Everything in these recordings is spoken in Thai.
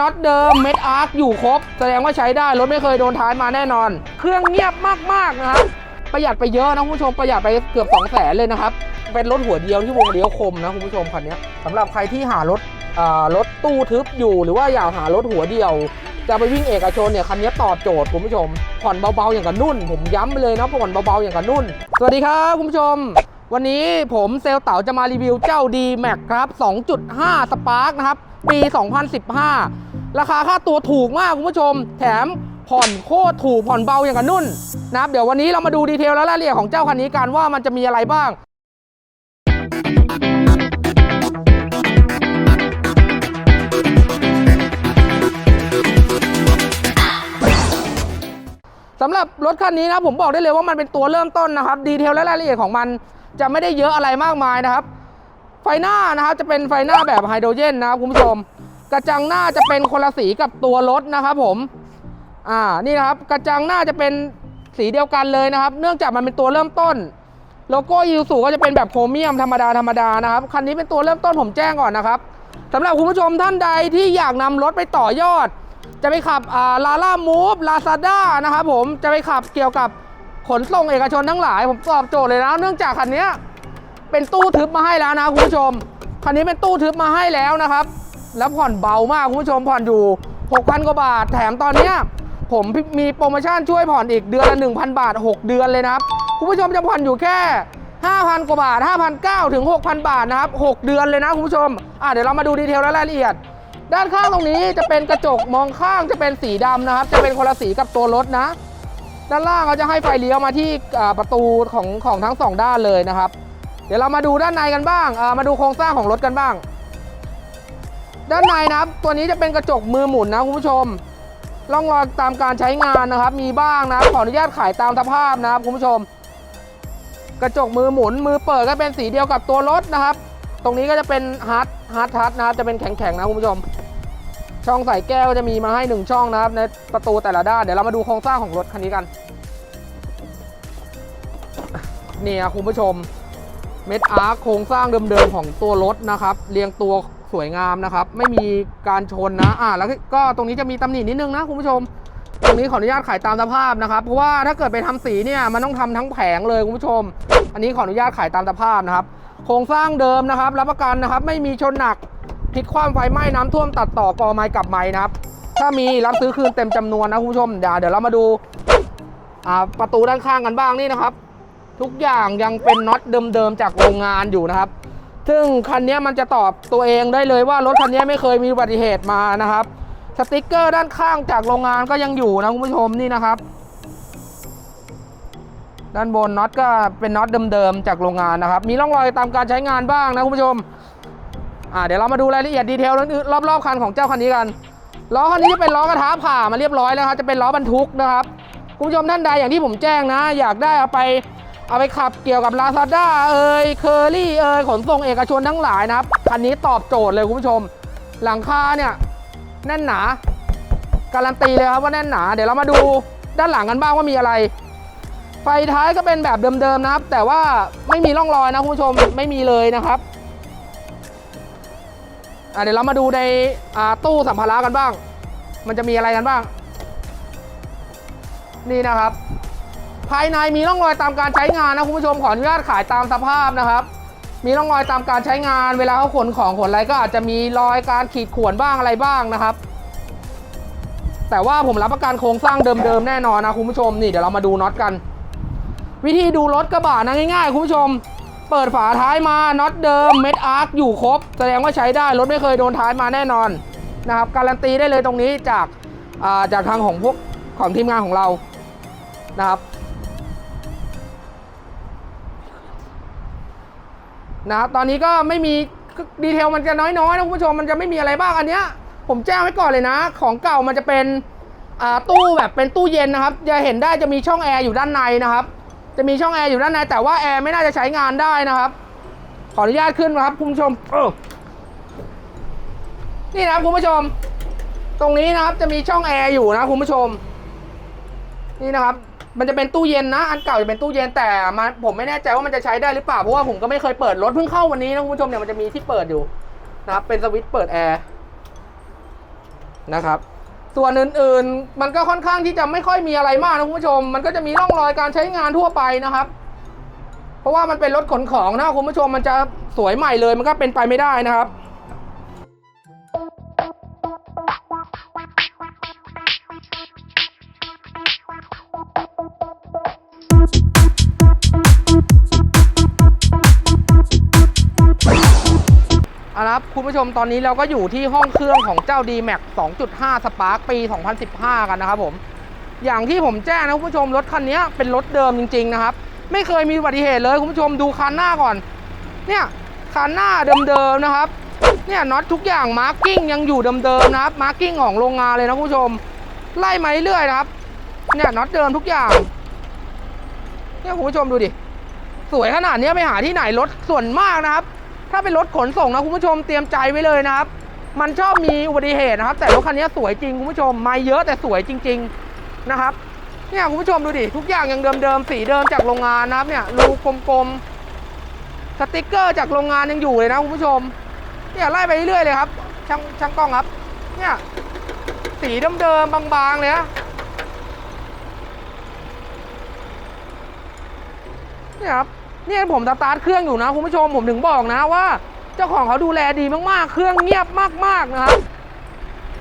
น็อตเดิมเม็ดอาร์คอยู่ครบ แสดงว่าใช้ได้ รถไม่เคยโดนท้ายมาแน่นอน เครื่องเงียบมาก ๆ นะครับ ประหยัดไปเยอะนะคุณผู้ชมประหยัดไปเกือบ2 0 0แสนเลยนะครับ เป็นรถหัวเดียวที่วงเลี้ยวคมนะคุณผู้ชมคันนี้สำหรับใครที่หารถอ่ารถตู้ทึบอยู่ หรือว่าอยากหารถหัวเดียว จะไปวิ่งเอกชนเนี่ยคันนี้ตอบโจทย์คุณผู้ชม ผ่อนเบา ๆ อย่างกับนุ่น ผมย้ำไปเลยนะผ่อนเบา ๆ อย่างกับนุ่น สวัสดีครับคุณผู้ชมวันนี้ผมเซลลเต๋าจะมารีวิวเจ้า D Max ครับ 2.5 Spark นะครับ ปี 2015 ราคาค่าตัวถูกมากคุณผู้ชม แถมผ่อนโคตรถูกผ่อนเบาอย่างกับนุ่นนะครับเดี๋ยววันนี้เรามาดูดีเทลและรายละเอียดของเจ้าคันนี้กันว่ามันจะมีอะไรบ้างสำหรับรถคันนี้นะผมบอกได้เลยว่ามันเป็นตัวเริ่มต้นนะครับ ดีเทลและรายละเอียดของมันจะไม่ได้เยอะอะไรมากมายนะครับ ไฟหน้านะครับจะเป็นไฟหน้าแบบไฮโดรเจนนะครับคุณผู้ชม กระจังหน้าจะเป็นคนละสีกับตัวรถนะครับผมอ่านี่นะครับกระจังหน้าจะเป็นสีเดียวกันเลยนะครับ เนื่องจากมันเป็นตัวเริ่มต้นโลโก้ยูสุก็จะเป็นแบบโครเมียมธรรมดาธรรมดานะครับคันนี้เป็นตัวเริ่มต้นผมแจ้งก่อนนะครับสำหรับคุณผู้ชมท่านใดที่อยากนำรถไปต่อยอด จะไปขับอ่าลาล่ามูฟลาซาด้านะครับผมจะไปขับเกี่ยวกับขนส่งเอกชนทั้งหลาย ผมตอบโจทย์เลยนะ เนื่องจากคันนี้เป็นตู้ทึบมาให้แล้วนะคุณผู้ชมคันนี้เป็นตู้ทึบมาให้แล้วนะครับ แล้วผ่อนเบามากคุณผู้ชมผ่อนอยู่ 6,000 กว่าบาท แถมตอนเนี้ยผมมีโปรโมชั่นช่วยผ่อนอีกเดือนละ1,000 บาท 6 เดือนเลยนะครับ คุณผู้ชมจะผ่อนอยู่แค่ 5,000 กว่าบาท 5,900 ถึง 6,000 บาทนะครับ 6 เดือนเลยนะคุณผู้ชม อะเดี๋ยวเรามาดูดีเทลและรายละเอียด ด้านข้างตรงนี้จะเป็นกระจกมองข้างจะเป็นสีดำนะครับ จะเป็นคนละสีกับตัวรถนะ ด้านล่างเขาจะให้ไฟเลี้ยวมาที่ประตูของของทั้งสองด้านเลยนะครับ เดี๋ยวเรามาดูด้านในกันบ้าง มาดูโครงสร้างของรถกันบ้าง ด้านในนะครับ ตัวนี้จะเป็นกระจกมือหมุนนะคุณผู้ชมร่องรอยตามการใช้งานนะครับ มีบ้างนะขออนุญาตขายตามสภาพนะครับคุณผู้ชม กระจกมือหมุนมือเปิดก็เป็นสีเดียวกับตัวรถนะครับ ตรงนี้ก็จะเป็นฮาร์ดฮาร์ดทัชนะครับจะเป็นแข็งๆนะคุณผู้ชม ช่องใส่แก้วจะมีมาให้หนึ่งช่องนะครับ ในประตูแต่ละด้านเดี๋ยวเรามาดูโครงสร้างของรถคันนี้กันนี่นะคุณผู้ชมเม็ดอาร์คโครงสร้างเดิมๆของตัวรถนะครับ เรียงตัว สวยงามนะครับ ไม่มีการชนนะอ่าแล้วก็ตรงนี้จะมีตำหนินิดนึงนะคุณผู้ชม ตรงนี้ขออนุญาตขายตามสภาพนะครับ เพราะว่าถ้าเกิดไปทำสีเนี่ยมันต้องทำทั้งแผงเลยคุณผู้ชม อันนี้ขออนุญาตขายตามสภาพนะครับ โครงสร้างเดิมนะครับ รับประกันนะครับ ไม่มีชนหนักพลิกคว่ำไฟไหม้น้ำท่วมตัดต่อกอไม้กับไม้นะครับ ถ้ามีรับซื้อคืนเต็มจำนวนนะคุณผู้ชมเดี๋ยวเดี๋ยวเรามาดูอ่าประตูด้านข้างกันบ้างนี่นะครับ ทุกอย่างยังเป็นน็อตเดิมๆจากโรงงานอยู่นะครับ ซึ่งคันนี้มันจะตอบตัวเองได้เลยว่ารถคันนี้ไม่เคยมีอุบัติเหตุมานะครับ สติกเกอร์ด้านข้างจากโรงงานก็ยังอยู่นะคุณผู้ชมนี่นะครับ ด้านบนน็อตก็เป็นน็อตเดิมๆจากโรงงานนะครับ มีร่องรอยตามการใช้งานบ้างนะคุณผู้ชมอ่าเดี๋ยวเรามาดูรายละเอียดดีเทลรอบๆคันของเจ้าคันนี้กันล้อคันนี้จะเป็นล้อกระทะผ่ามาเรียบร้อยแล้วครับจะเป็นล้อบรรทุกนะครับคุณผู้ชมท่านใดอย่างที่ผมแจ้งนะ อยากได้เอาไป เอาไปขับเกี่ยวกับ Lazada เอ่ยเคอรี่เอ่ยขนส่งเอกชนทั้งหลายนะครับคันนี้ตอบโจทย์เลยคุณผู้ชม หลังคาเนี่ยแน่นหนาการันตีเลยครับว่าแน่นหนา เดี๋ยวเรามาดูด้านหลังกันบ้างว่ามีอะไร ไฟท้ายก็เป็นแบบเดิมๆนะครับ แต่ว่าไม่มีร่องรอยนะคุณผู้ชมไม่มีเลยนะครับเดี๋ยวเรามาดูในตู้สัมภาระกันบ้าง มันจะมีอะไรกันบ้าง นี่นะครับ ภายในมีร่องรอยตามการใช้งานนะคุณผู้ชมขออนุญาตขายตามสภาพนะครับ มีร่องรอยตามการใช้งาน เวลาเขาขนของขนอะไรก็อาจจะมีรอยการขีดข่วนบ้างอะไรบ้างนะครับ แต่ว่าผมรับประกันโครงสร้างเดิมๆแน่นอนนะคุณผู้ชมนี่เดี๋ยวเรามาดูน็อตกัน วิธีดูรถกระบะนะง่ายๆคุณผู้ชม เปิดฝาท้ายมาน็อตเดิมเม็ดอาร์คอยู่ครบ แสดงว่าใช้ได้รถไม่เคยโดนท้ายมาแน่นอนนะครับการันตีได้เลยตรงนี้จากาจากทางของพวกของทีมงานของเรานะครับ นะครับตอนนี้ก็ไม่มีดีเทลมันจะน้อยๆนะคุณผู้ชมมันจะไม่มีอะไรบ้างอันเนี้ยผมแจ้งไว้ก่อนเลยนะ ของเก่ามันจะเป็นอ่าตู้แบบเป็นตู้เย็นนะครับจะเห็นได้จะมีช่องแอร์อยู่ด้านในนะครับ จะมีช่องแอร์อยู่ด้านในแต่ว่าแอร์ไม่น่าจะใช้งานได้นะครับ ขออนุญาตขึ้นนะครับคุณผู้ชมเออนี่นะครับคุณผู้ชม ตรงนี้นะครับจะมีช่องแอร์อยู่นะคุณผู้ชม นี่นะครับ มันจะเป็นตู้เย็นนะ อันเก่าจะเป็นตู้เย็นแต่มันผมไม่แน่ใจว่ามันจะใช้ได้หรือเปล่า เพราะว่าผมก็ไม่เคยเปิดรถเพิ่งเข้าวันนี้นะคุณผู้ชมเนี่ยมันจะมีที่เปิดอยู่นะครับเป็นสวิตช์เปิดแอร์นะครับส่วนอื่นๆ มันก็ค่อนข้างที่จะไม่ค่อยมีอะไรมากนะคุณผู้ชม มันก็จะมีร่องรอยการใช้งานทั่วไปนะครับ เพราะว่ามันเป็นรถขนของนะคุณผู้ชมมันจะสวยใหม่เลยมันก็เป็นไปไม่ได้นะครับ คุณผู้ชมตอนนี้เราก็อยู่ที่ห้องเครื่องของเจ้า D-Max 2.5 Spark ปี 2015 กันนะครับผม อย่างที่ผมแจ้งนะคุณผู้ชมรถคันนี้เป็นรถเดิมจริง ๆ นะครับ ไม่เคยมีอุบัติเหตุเลยคุณผู้ชมดูคันหน้าก่อน เนี่ยคันหน้าเดิมๆนะครับ เนี่ยน็อตทุกอย่างมาร์กิ้งยังอยู่เดิมๆนะครับมาร์กิ้งของโรงงานเลยนะคุณผู้ชม ไล่มาเรื่อยๆนะครับ เนี่ยน็อตเดิมทุกอย่าง เนี่ยคุณผู้ชมดูดิ สวยขนาดนี้ไปหาที่ไหนรถส่วนมากนะครับ ถ้าเป็นรถขนส่งนะคุณผู้ชมเตรียมใจไว้เลยนะครับ มันชอบมีอุบัติเหตุนะครับ แต่รถคันนี้สวยจริงคุณผู้ชมไม่เยอะแต่สวยจริง ๆนะครับเนี่ยคุณผู้ชมดูดิทุกอย่างยังเดิมๆสีเดิมจากโรงงานนะครับเนี่ยรูกลมๆสติกเกอร์จากโรงงานยังอยู่เลยนะคุณผู้ชมเนี่ยไล่ไปเรื่อยเลยครับช่างช่างกล้องครับ เนี่ยสีเดิมๆบางๆเลยนะเนี่ยครับ เนี่ยผมสตาร์ทเครื่องอยู่นะคุณผู้ชมผมถึงบอกนะว่า เจ้าของเขาดูแลดีมากๆ เครื่องเงียบมากๆนะครับ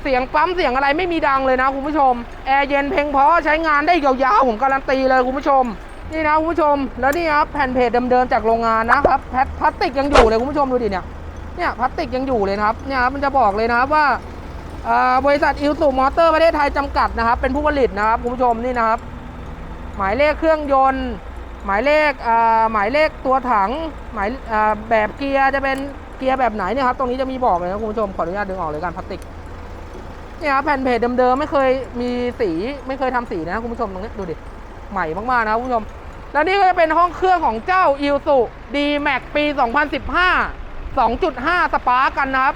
เสียงปั๊มเสียงอะไรไม่มีดังเลยนะคุณผู้ชมแอร์เย็นเพลงพราะใช้งานได้ยาวๆผมการันตีเลยคุณผู้ชม นี่นะคุณผู้ชม แล้วนี่ครับแผ่นเพจเดิมๆจากโรงงานนะครับแพทพลาสติกยังอยู่เลยคุณผู้ชมดูดิเนี่ยเนี่ยพลาสติกยังอยู่เลยนะครับเนี่ยครับมันจะบอกเลยนะครับว่าอ่าบริษัทอิลสุมอเตอร์ประเทศไทยจำกัดนะครับ เป็นผู้ผลิตนะครับคุณผู้ชมนี่นะครับ หมายเลขเครื่องยนต์ หมายเลขหมายเลขตัวถังหมายแบบเกียร์จะเป็นเกียร์แบบไหนเนี่ยครับตรงนี้จะมีบอกเลยนะคุณผู้ชมขออนุญาตดึงออกเลยกันพลาสติกเนี่ยครับแผ่นเพจเดิมๆไม่เคยมีสีไม่เคยทำสีนะคุณผู้ชมตรงนี้ดูดิใหม่มากๆนะคุณผู้ชม แล้วนี่ก็จะเป็นห้องเครื่องของเจ้า i l s u D Max ปี 2015 2.5 สปาร์กันนะครับ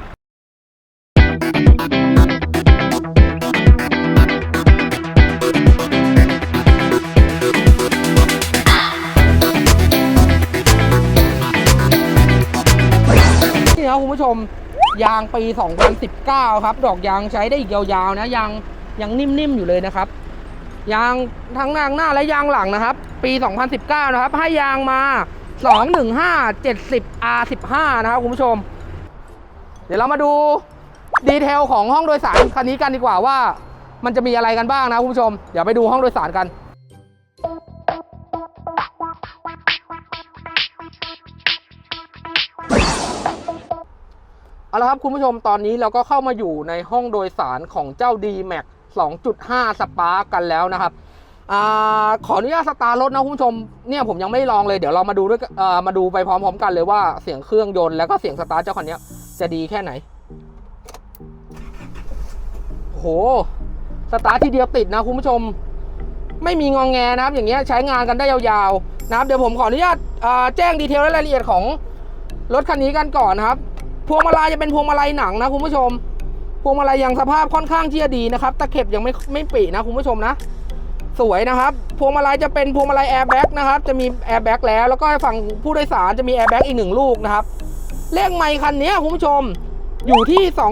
คุณผู้ชมยางปี 2019 ครับ ดอกยางใช้ได้อีกยาวๆนะยางยังนิ่มๆอยู่เลยนะครับ ยางทั้งยางหน้าและยางหลังนะครับ ปี 2019 นะครับ ให้ยางมา 215 70 R15 นะครับคุณผู้ชม เดี๋ยวเรามาดูดีเทลของห้องโดยสารคันนี้กันดีกว่าว่า มันจะมีอะไรกันบ้างนะคุณผู้ชม เดี๋ยวไปดูห้องโดยสารกัน เอาละครับคุณผู้ชมตอนนี้เราก็เข้ามาอยู่ในห้องโดยสารของเจ้า D-Max 2.5 Spark กันแล้วนะครับอขออนุญาตสตาร์รถนะคุณผู้ชมเนี่ยผมยังไม่ลองเลยเดี๋ยวเรามาดูด้วยมาดูไปพร้อมๆกันเลยว่าเสียงเครื่องยนต์แล้วก็เสียงสตาร์ทเจ้าคันนี้จะดีแค่ไหนโหสตาร์ททีเดียวติดนะคุณผู้ชม ไม่มีงองแงนะครับ อย่างเงี้ยใช้งานกันได้ยาวๆนะครับเดี๋ยวผมขออนุญาตแจ้งดีเทลและรายละเอียดของรถคันนี้กันก่อนนะครับ พวงมาลัยจะเป็นพวงมาลัยหนังนะคุณผู้ชม พวงมาลัยยังสภาพค่อนข้างที่จะดีนะครับ ตะเข็บยังไม่ไม่ปรินะคุณผู้ชมนะ สวยนะครับ พวงมาลัยจะเป็นพวงมาลัยแอร์แบ็กนะครับ จะมีแอร์แบ็กแล้ว แล้วก็ฝั่งผู้โดยสารจะมีแอร์แบ็กอีกหนึ่งลูกนะครับ เลขไมค์คันนี้คุณผู้ชมอยู่ที่ 2 2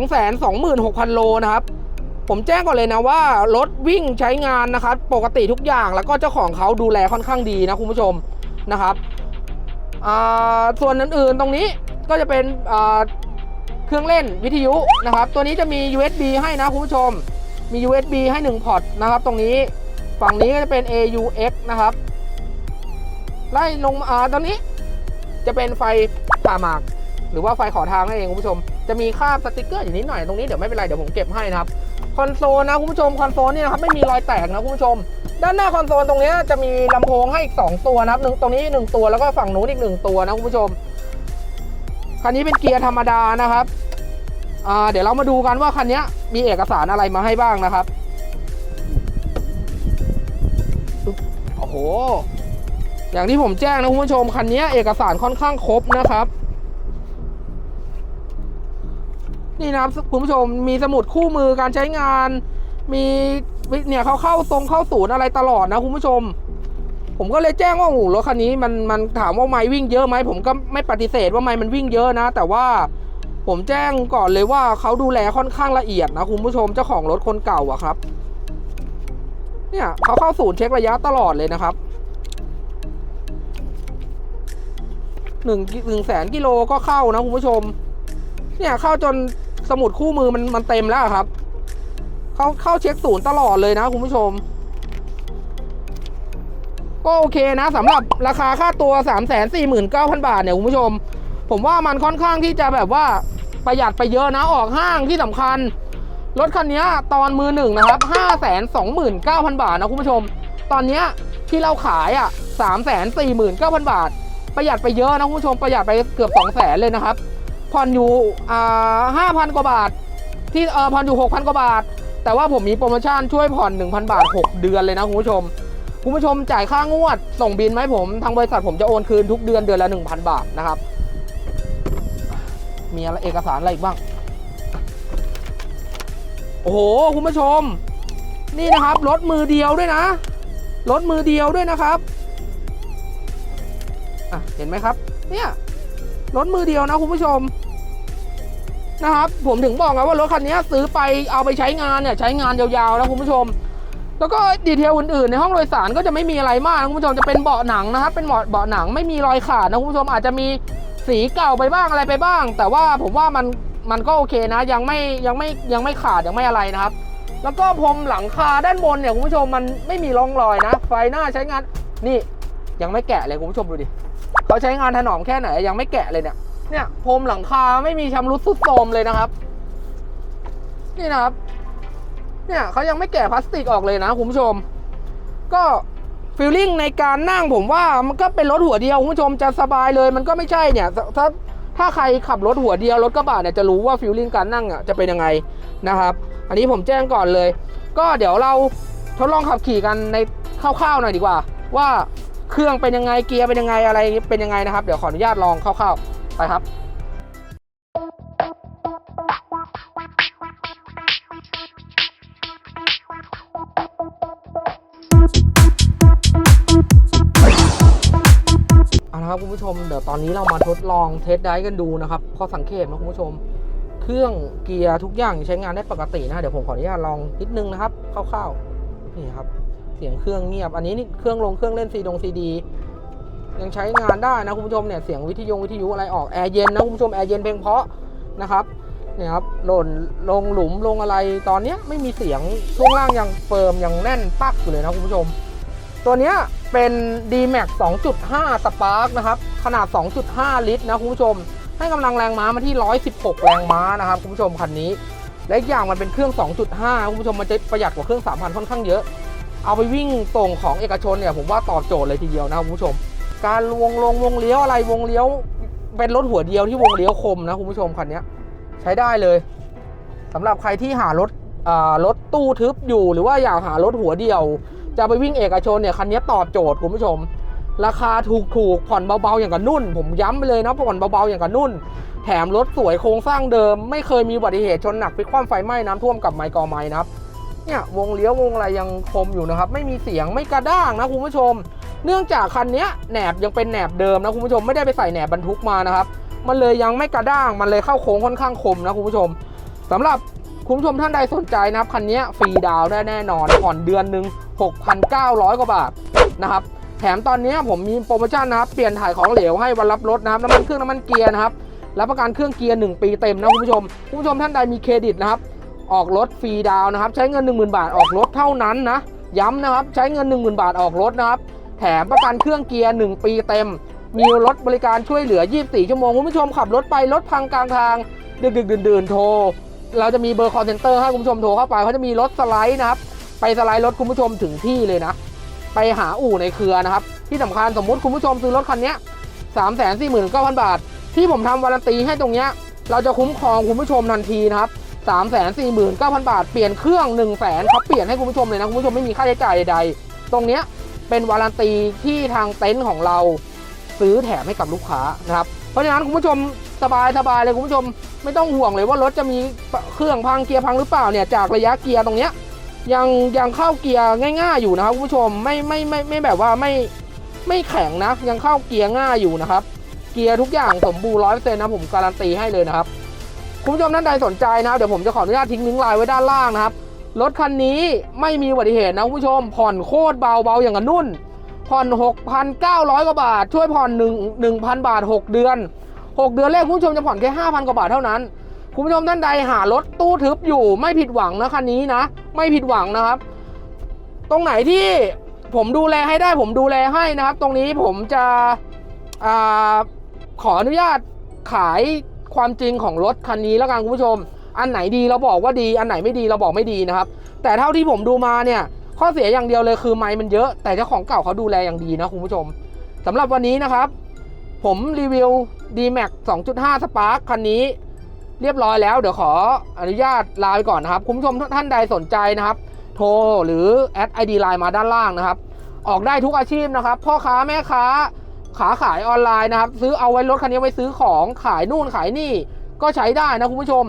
6 0 0 0 โลนะครับ ผมแจ้งก่อนเลยนะว่า รถวิ่งใช้งานนะครับ ปกติทุกอย่างแล้วก็เจ้าของเขาดูแลค่อนข้างดีนะคุณผู้ชมนะครับ ส่วนอื่นๆตรงนี้ ก็จะเป็นเครื่องเล่นวิทยุนะครับ ตัวนี้จะมี USB ให้นะคุณผู้ชม มี USB ให้ 1 พอร์ตนะครับ ตรงนี้ฝั่งนี้ก็จะเป็น AUX นะครับ ไล่ลงมาตอนนี้ จะเป็นไฟผ่าหมาก หรือว่าไฟขอทางนั่นเองคุณผู้ชม จะมีคราบสติกเกอร์อยู่นิดหน่อยตรงนี้เดี๋ยวไม่เป็นไรเดี๋ยวผมเก็บให้นะครับ คอนโซลนะคุณผู้ชม คอนโซลนี่นะครับไม่มีรอยแตกนะคุณผู้ชม ด้านหน้าคอนโซลตรงนี้จะมีลำโพงให้อีก 2 ตัวนะครับหนึ่งตรงนี้หนึ่งตัวแล้วก็ฝั่งนู้นอีกหนึ่งตัวนะคุณผู้ชม คันนี้เป็นเกียร์ธรรมดานะครับเดี๋ยวเรามาดูกันว่าคันนี้มีเอกสารอะไรมาให้บ้างนะครับปึ๊บโอ้โห อย่างที่ผมแจ้งนะคุณผู้ชมคันนี้เอกสารค่อนข้างครบนะครับ นี่นะครับคุณผู้ชมมีสมุดคู่มือการใช้งาน มีเนี่ยเขาเข้าตรงเข้าศูนย์อะไรตลอดนะคุณผู้ชม ผมก็เลยแจ้งว่าโอ้โหรถคันนี้มันมันถามว่าไม่วิ่งเยอะไหมผมก็ไม่ปฏิเสธว่าไม่มันวิ่งเยอะนะ แต่ว่าผมแจ้งก่อนเลยว่าเขาดูแลค่อนข้างละเอียดนะคุณผู้ชมเจ้าของรถคนเก่าอะครับ เนี่ยเขาเข้าศูนย์เช็คระยะตลอดเลยนะครับหนึ่งหนึ่งแสนกิโลก็เข้านะคุณผู้ชม เนี่ยเข้าจนสมุดคู่มือมันมันเต็มแล้วครับ เขาเข้าเช็คศูนย์ตลอดเลยนะคุณผู้ชม ก็โอเคนะสำหรับราคาค่าตัว 3 4 9 0 0 0 บาทเนี่ยคุณผู้ชม ผมว่ามันค่อนข้างที่จะแบบว่าประหยัดไปเยอะนะออกห้างที่สำคัญ รถคันนี้ตอนมือหนึ่งนะครับ 5 2 9 0 0 0 บาทนะคุณผู้ชม ตอนเนี้ที่เราขายอะ 3 4 9 0 0 0 บาท ประหยัดไปเยอะนะคุณผู้ชมประหยัดไปเกือบ2 0 0 0 0 เลยนะครับผ่อนอยู่อ่า5,000 กว่าบาท ที่เออผ่อนอยู่ 6,000 กว่าบาท แต่ว่าผมมีโปรโมชั่นช่วยผ่อน 1,000 บาท 6 เดือนเลยนะคุณผู้ชม คุณผู้ชมจ่ายค่างวด ส่งบินไหมผม ทางบริษัทผมจะโอนคืนทุกเดือนเดือนละ 1,000 บาทนะครับ มีอะไรเอกสารอะไรอีกบ้าง โอ้โห คุณผู้ชม นี่นะครับรถมือเดียวด้วยนะรถมือเดียวด้วยนะครับอะเห็นไหมครับ เนี่ยรถมือเดียวนะคุณผู้ชมนะครับ ผมถึงบอกไงว่ารถคันนี้ซื้อไปเอาไปใช้งานเนี่ยใช้งานยาวๆนะคุณผู้ชม แล้วก็ดีเทลอื่นๆ ในห้องโดยสารก็จะไม่มีอะไรมากนะคุณผู้ชมจะเป็นเบาะหนังนะครับ เป็นเบาะเบาะหนังไม่มีรอยขาดนะคุณผู้ชมอาจจะมีสีเก่าไปบ้างอะไรไปบ้าง แต่ว่าผมว่ามันมันก็โอเคนะ ยังไม่ยังไม่ยังไม่ขาดยังไม่อะไรนะครับ แล้วก็พรมหลังคาด้านบนเนี่ยคุณผู้ชมมันไม่มีร่องรอยนะ ไฟหน้าใช้งานนี่ยังไม่แกะเลยคุณผู้ชมดูดิเขาใช้งานถนอมแค่ไหนยังไม่แกะเลยเนี่ยเนี่ยพรมหลังคาไม่มีชำรุดทรุดโทรมเลยนะครับ นี่นะครับ เนี่ยเขายังไม่แกะพลาสติกออกเลยนะคุณผู้ชม ก็ฟีลลิ่งในการนั่งผมว่ามันก็เป็นรถหัวเดียวคุณผู้ชมจะสบายเลยมันก็ไม่ใช่เนี่ยถ้าถ้าใครขับรถหัวเดียวรถกระบะเนี่ยจะรู้ว่าฟีลลิ่งการนั่งอะจะเป็นยังไงนะครับ อันนี้ผมแจ้งก่อนเลย ก็เดี๋ยวเราทดลองขับขี่กันในคร่าวๆหน่อยดีกว่า ว่าเครื่องเป็นยังไงเกียร์เป็นยังไงอะไรเป็นยังไงนะครับ เดี๋ยวขออนุญาตลองคร่าวๆไปครับ เอาละครับคุณผู้ชมเดี๋ยวตอนนี้เรามาทดลองเทสได้กันดูนะครับข้อสังเกตนะคุณผู้ชม เครื่องเกียร์ทุกอย่างใช้งานได้ปกตินะเดี๋ยวผมขออนุญาตลองนิดนึงนะครับคร่าวๆนี่ครับเสียงเครื่องเงียบ อันนี้นี่เครื่องลงเครื่องเล่นซีดงซีดียังใช้งานได้นะคุณผู้ชมเนี่ยเสียงวิทยุวิทยุอะไรออกแอร์เย็นนะคุณผู้ชมแอร์เย็นเพลงเพราะนะครับเนี่ยครับหล่นลงหลุมลงอะไรตอนเนี้ยไม่มีเสียงช่วงล่างยังเฟิร์มยังแน่นปักอยู่เลยนะคุณผู้ชม ตัวนี้เป็น D-Max 2.5 Spark นะครับ ขนาด 2.5 ลิตรนะคุณผู้ชม ให้กำลังแรงม้ามาที่ 116 แรงม้านะครับคุณผู้ชมคันนี้ และอีกอย่างมันเป็นเครื่อง 2.5 คุณผู้ชมมันจะประหยัดกว่าเครื่อง 3,000 ค่อนข้างเยอะ เอาไปวิ่งส่งของเอกชนเนี่ยผมว่าตอบโจทย์เลยทีเดียวนะคุณผู้ชม การวงลงวงเลี้ยวอะไรวงเลี้ยวเป็นรถหัวเดียวที่วงเลี้ยวคมนะคุณผู้ชมคันนี้ใช้ได้เลยสำหรับใครที่หารถรถตู้ทึบอยู่หรือว่าอยากหารถหัวเดียว จะไปวิ่งเอกชนเนี่ยคันนี้ตอบโจทย์คุณผู้ชม ราคาถูกๆผ่อนเบาๆอย่างกับนุ่น ผมย้ำไปเลยนะผ่อนเบาๆอย่างกับนุ่น แถมรถสวยโครงสร้างเดิม ไม่เคยมีอุบัติเหตุชนหนักพลิกคว่ำไฟไหม้น้ำท่วมกับไมค์กอไม้นะครับเนี่ยวงเลี้ยววงอะไรยังคมอยู่นะครับ ไม่มีเสียงไม่กระด้างนะคุณผู้ชม เนื่องจากคันนี้แหนบยังเป็นแหนบเดิมนะคุณผู้ชมไม่ได้ไปใส่แหนบบรรทุกมานะครับ มันเลยยังไม่กระด้างมันเลยเข้าโค้งค่อนข้างคมนะคุณผู้ชมสำหรับ คุณผู้ชมท่านใดสนใจนะครับคันนี้ฟรีดาวได้แน่นอนผ่อนเดือนหนึ่ง6,900 กว่าบาทนะครับแถมตอนนี้ผมมีโปรโมชั่นนะครับ เปลี่ยนถ่ายของเหลวให้วันรับรถนะครับน้ำมันเครื่องน้ำมันเกียร์นะครับรับประกันเครื่องเกียร์1ปีเต็มนะคุณผู้ชมคุณผู้ชมท่านใดมีเครดิตนะครับ ออกรถฟรีดาวนะครับ ใช้เงิน 10,000 บาทออกรถเท่านั้นนะย้ำนะครับใช้เงิน 10,000 บาทออกรถนะครับ แถมประกันเครื่องเกียร์ 1 ปีเต็ม มีรถบริการช่วยเหลือ 24 ชั่วโมงคุณผู้ชมขับรถไปรถพังกลางทาง ดึกดื่นดื่นๆโทร เราจะมีเบอร์คอ l เซนเตอร์ให้คุณผู้ชมโทรเข้าไปเขาจะมีรถสไลด์นะครับ ไปสไลด์รถคุณผู้ชมถึงที่เลยนะ ไปหาอู่ในเครือนะครับ ที่สำคัญสมมุติคุณผู้ชมซื้อรถคันนี้สามแสนสี่หมื่นเก้าพันบาท ที่ผมทำวารันตีให้ตรงเนี้ยเราจะคุ้มครองคุณผู้ชมทันทีนะครับสามแสนสี่หมื่นเก้าพันบาท เปลี่ยนเครื่องหนึ่งแสนเขาเปลี่ยนให้คุณผู้ชมเลยนะคุณผู้ชมไม่มีค่าใช้จ่ายใดๆตรงเนี้ยเป็นวารันตีที่ทางเต็นท์ของเราซื้อแถมให้กับลูกค้านะครับ เพราะฉะนั้นคุณผู้ชมสบายสบายเลยคุณผู้ชมไม่ต้องห่วงเลยว่ารถจะมีเครื่องพังเกียร์พังหรือเปล่าเนี่ยจากระยะเกียร์ตรงเนี้ยยังยังเข้าเกียร์ง่ายๆอยู่นะครับคุณผู้ชมไม่ไม่ไม่ไม่แบบว่าไม่ไม่แข็งนะ ยังเข้าเกียร์ง่ายอยู่นะครับ เกียร์ทุกอย่างสมบูรณ์ร้อยเปอร์เซ็นต์นะผมการันตีให้เลยนะครับคุณผู้ชมท่านใดสนใจนะเดี๋ยวผมจะขออนุญาตทิ้งลิงก์ไลน์ไว้ด้านล่างนะครับรถคันนี้ไม่มีอุบัติเหตุนะคุณผู้ชมผ่อนโคตรเบาเบาอย่างกับนุ่น ผ่อน 6,900 กว่าบาท ช่วยผ่อน1 1,000 บาท 6 เดือน 6 เดือนแรกคุณผู้ชมจะผ่อนแค่ 5,000 กว่าบาทเท่านั้น คุณผู้ชมท่านใดหารถตู้ทึบอยู่ไม่ผิดหวังนะคันนี้นะ ไม่ผิดหวังนะครับ ตรงไหนที่ผมดูแลให้ได้ผมดูแลให้นะครับ ตรงนี้ผมจะอขออนุญาตขายความจริงของรถคันนี้แล้วกันคุณผู้ชม อันไหนดีเราบอกว่าดี อันไหนไม่ดีเราบอกไม่ดีนะครับ แต่เท่าที่ผมดูมาเนี่ย ข้อเสียอย่างเดียวเลยคือไม้มันเยอะแต่เจ้าของเก่าเขาดูแลอย่างดีนะคุณผู้ชมสำหรับวันนี้นะครับ ผมรีวิว D-Max 2.5 Spark คันนี้เรียบร้อยแล้ว เดี๋ยวขออนุญาตลาไปก่อนนะครับ คุณผู้ชมท่านใดสนใจนะครับ โทรหรือแอดไอดีไลน์มาด้านล่างนะครับ ออกได้ทุกอาชีพนะครับ พ่อค้าแม่ค้าขาขายออนไลน์นะครับ ซื้อเอาไว้รถคันนี้ไว้ซื้อของขายนู่นขายนี่ ก็ใช้ได้นะคุณผู้ชม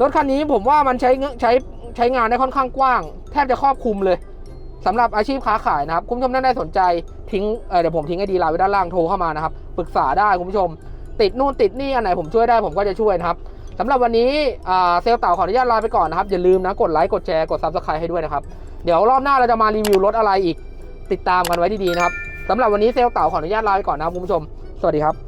รถคันนี้ผมว่ามันใช้เงใช้ใช้งานได้ค่อนข้างกว้าง แทบจะครอบคลุมเลย สำหรับอาชีพค้าขายนะครับ คุณผู้ชมท่านใดสนใจทิ้งเเดี๋ยวผมทิ้งไอดีไลน์ไว้ด้านล่างโทรเข้ามานะครับปรึกษาได้คุณผู้ชม ติดนู่นติดนี่อันไหนผมช่วยได้ผมก็จะช่วยนะครับสำหรับวันนี้เซลลเต่าขออนุญาตลาไปก่อนนะครับ อย่าลืมนะกดไลค์กดแชร์กด subscribe ให้ด้วยนะครับ เดี๋ยวรอบหน้าเราจะมารีวิวรถอะไรอีก ติดตามกันไว้ดีๆนะครับสำหรับวันนี้เซลลเต่าขออนุญาตลาไปก่อนนะครับคุณผู้ชม สวัสดีครับ